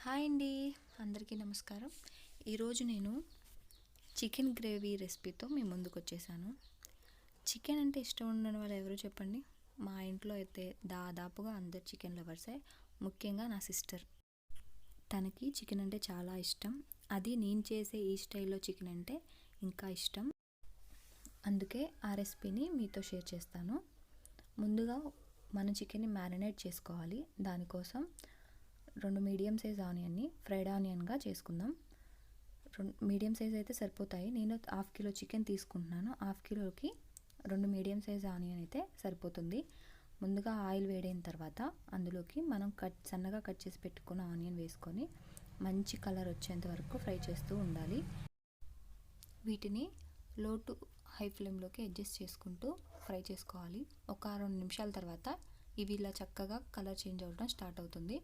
Hi అండి. అందరికీ నమస్కారం. ఈరోజు నేను చికెన్ గ్రేవీ రెసిపీతో మీ ముందుకు వచ్చేసాను. చికెన్ అంటే ఇష్టం ఉండని వాళ్ళు ఎవరు చెప్పండి? మా ఇంట్లో అయితే దాదాపుగా అందరు చికెన్ లవర్సే. ముఖ్యంగా నా సిస్టర్. తనకి చికెన్ అంటే చాలా ఇష్టం. అది నేను చేసే ఈ స్టైల్లో చికెన్ అంటే ఇంకా ఇష్టం. అందుకే ఆ రెసిపీని మీతో షేర్ చేస్తాను. ముందుగా మన చికెన్ని మ్యారినేట్ చేసుకోవాలి. దానికోసం రెండు మీడియం సైజ్ ఆనియన్ని ఫ్రైడ్ ఆనియన్గా చేసుకుందాం. రెండు మీడియం సైజ్ అయితే సరిపోతాయి. నేను హాఫ్ కిలో చికెన్ తీసుకుంటున్నాను. హాఫ్ కిలోకి రెండు మీడియం సైజ్ ఆనియన్ అయితే సరిపోతుంది. ముందుగా ఆయిల్ వేడైన తర్వాత అందులోకి మనం కట్ సన్నగా కట్ చేసి పెట్టుకున్న ఆనియన్ వేసుకొని మంచి కలర్ వచ్చేంత వరకు ఫ్రై చేస్తూ ఉండాలి. వీటిని లో టు హై ఫ్లేమ్లోకి అడ్జస్ట్ చేసుకుంటూ ఫ్రై చేసుకోవాలి. ఒక రెండు నిమిషాల తర్వాత ఇవి ఇలా చక్కగా కలర్ చేంజ్ అవ్వడం స్టార్ట్ అవుతుంది.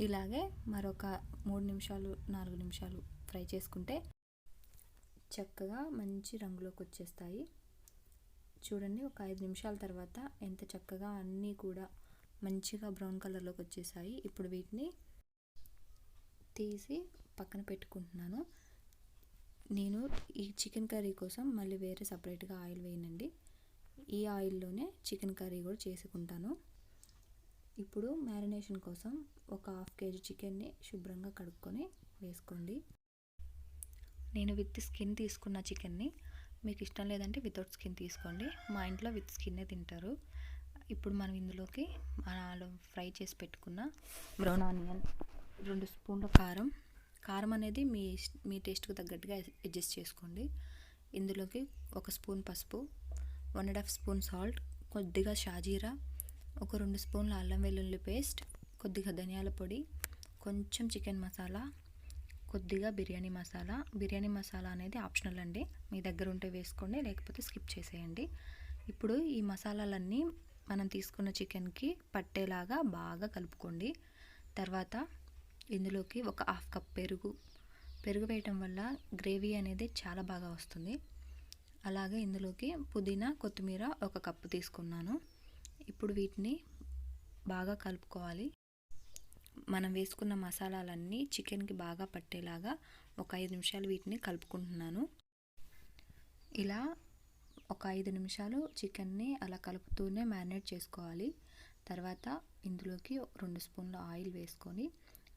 ఇలాగే మరొక మూడు నిమిషాలు నాలుగు నిమిషాలు ఫ్రై చేసుకుంటే చక్కగా మంచి రంగులోకి వచ్చేస్తాయి. చూడండి ఒక ఐదు నిమిషాల తర్వాత ఎంత చక్కగా అన్నీ కూడా మంచిగా బ్రౌన్ కలర్లోకి వచ్చేసాయి. ఇప్పుడు వీటిని తీసి పక్కన పెట్టుకుంటున్నాను. నేను ఈ చికెన్ కర్రీ కోసం మళ్ళీ వేరే సపరేట్గా ఆయిల్ వేయనండి. ఈ ఆయిల్లోనే చికెన్ కర్రీ కూడా చేసుకుంటాను. ఇప్పుడు మ్యారినేషన్ కోసం ఒక హాఫ్ కేజీ చికెన్ని శుభ్రంగా కడుక్కొని వేసుకోండి. నేను విత్ స్కిన్ తీసుకున్న చికెన్ని మీకు ఇష్టం లేదంటే వితౌట్ స్కిన్ తీసుకోండి. మా ఇంట్లో విత్ స్కిన్నే తింటారు. ఇప్పుడు మనం ఇందులోకి ఫ్రై చేసి పెట్టుకున్న బ్రౌన్ ఆనియన్ రెండు స్పూన్ల కారం. కారం అనేది మీ మీ టేస్ట్కి తగ్గట్టుగా అడ్జస్ట్ చేసుకోండి. ఇందులోకి ఒక స్పూన్ పసుపు one and half spoon salt కొద్దిగా షాజీరా ఒక రెండు స్పూన్ల అల్లం వెల్లుల్లి పేస్ట్ కొద్దిగా ధనియాల పొడి కొంచెం చికెన్ మసాలా కొద్దిగా బిర్యానీ మసాలా. బిర్యానీ మసాలా అనేది ఆప్షనల్ అండి. మీ దగ్గర ఉంటే వేసుకోండి లేకపోతే స్కిప్ చేసేయండి. ఇప్పుడు ఈ మసాలాలన్నీ మనం తీసుకున్న చికెన్కి పట్టేలాగా బాగా కలుపుకోండి. తర్వాత ఇందులోకి ఒక హాఫ్ కప్ పెరుగు. పెరుగు వేయటం వల్ల గ్రేవీ అనేది చాలా బాగా వస్తుంది. అలాగే ఇందులోకి పుదీనా కొత్తిమీర ఒక కప్పు తీసుకున్నాను. ఇప్పుడు వీటిని బాగా కలుపుకోవాలి. మనం వేసుకున్న మసాలాలన్నీ చికెన్కి బాగా పట్టేలాగా ఒక ఐదు నిమిషాలు వీటిని కలుపుకుంటున్నాను. ఇలా ఒక ఐదు నిమిషాలు చికెన్ని అలా కలుపుతూనే మ్యారినేట్ చేసుకోవాలి. తర్వాత ఇందులోకి రెండు స్పూన్ల ఆయిల్ వేసుకొని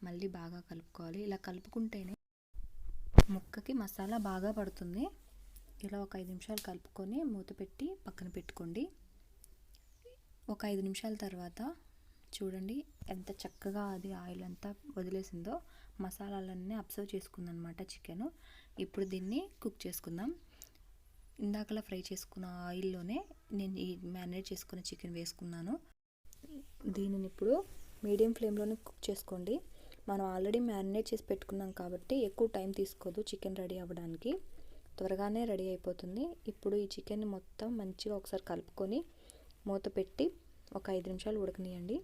మళ్ళీ బాగా కలుపుకోవాలి. ఇలా కలుపుకుంటేనే ముక్కకి మసాలా బాగా పడుతుంది. ఇలా ఒక ఐదు నిమిషాలు కలుపుకొని మూత పెట్టి పక్కన పెట్టుకోండి. ఒక ఐదు నిమిషాల తర్వాత చూడండి ఎంత చక్కగా అది ఆయిల్ అంతా వదిలేసిందో మసాలాలన్నీ అబ్సర్వ్ చేసుకుందనమాట చికెన్. ఇప్పుడు దీన్ని కుక్ చేసుకుందాం. ఇందాకలా ఫ్రై చేసుకున్న ఆయిల్లోనే నేను ఈ మ్యారినేట్ చేసుకున్న చికెన్ వేసుకున్నాను. దీనిని ఇప్పుడు మీడియం ఫ్లేమ్లోనే కుక్ చేసుకోండి. మనం ఆల్రెడీ మ్యారినేట్ చేసి పెట్టుకున్నాం కాబట్టి ఎక్కువ టైం తీసుకోదు చికెన్ రెడీ అవ్వడానికి. త్వరగానే రెడీ అయిపోతుంది. ఇప్పుడు ఈ చికెన్ మొత్తం మంచిగా ఒకసారి కలుపుకొని మూత పెట్టి ఒక ఐదు నిమిషాలు ఉడకనియండి.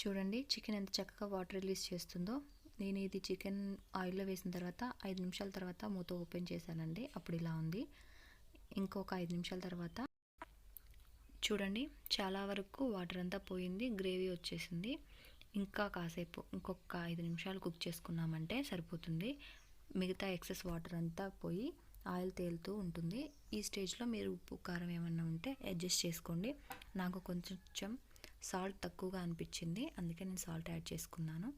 చూడండి చికెన్ ఎంత చక్కగా వాటర్ రిలీజ్ చేస్తుందో. నేను ఇది చికెన్ ఆయిల్లో వేసిన తర్వాత ఐదు నిమిషాల తర్వాత మూత ఓపెన్ చేశానండి. అప్పుడు ఇలా ఉంది. ఇంకొక ఐదు నిమిషాల తర్వాత చూడండి చాలా వరకు వాటర్ అంతా పోయింది గ్రేవీ వచ్చేసింది. ఇంకా కాసేపు ఇంకొక ఐదు నిమిషాలు కుక్ చేసుకున్నామంటే సరిపోతుంది. మిగతా ఎక్సెస్ వాటర్ అంతా పోయి ఆయిల్ తేలుతూ ఉంటుంది. ఈ స్టేజ్లో మీరు ఉప్పు కారం ఏమన్నా ఉంటే అడ్జస్ట్ చేసుకోండి. నాకు కొంచెం సాల్ట్ తక్కువగా అనిపించింది. అందుకే నేను సాల్ట్ యాడ్ చేసుకున్నాను.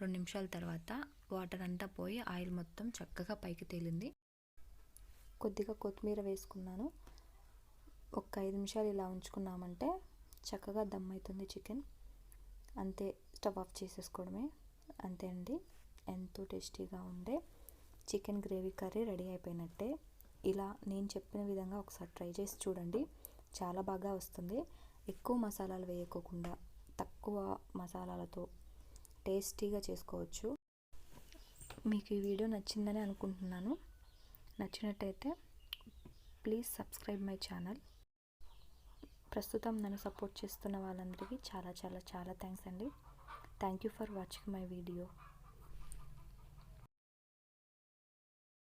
రెండు నిమిషాల తర్వాత వాటర్ అంతా పోయి ఆయిల్ మొత్తం చక్కగా పైకి తేలింది. కొద్దిగా కొత్తిమీర వేసుకున్నాను. ఒక ఐదు నిమిషాలు ఇలా ఉంచుకున్నామంటే చక్కగా దమ్ అవుతుంది చికెన్. అంతే స్టవ్ ఆఫ్ చేసేసుకోవడమే. అంతే అండి. ఎంతో టేస్టీగా ఉండే చికెన్ గ్రేవీ కర్రీ రెడీ అయిపోయినట్టే. ఇలా నేను చెప్పిన విధంగా ఒకసారి ట్రై చేసి చూడండి. చాలా బాగా వస్తుంది. ఎక్కువ మసాలాలు వేయకోకుండా తక్కువ మసాలాలతో టేస్టీగా చేసుకోవచ్చు. మీకు ఈ వీడియో నచ్చిందని అనుకుంటున్నాను. నచ్చినట్టయితే ప్లీజ్ సబ్స్క్రైబ్ మై ఛానల్. ప్రస్తుతం నన్ను సపోర్ట్ చేస్తున్న వాళ్ళందరికీ చాలా చాలా చాలా థ్యాంక్స్ అండి. Thank you for watching my video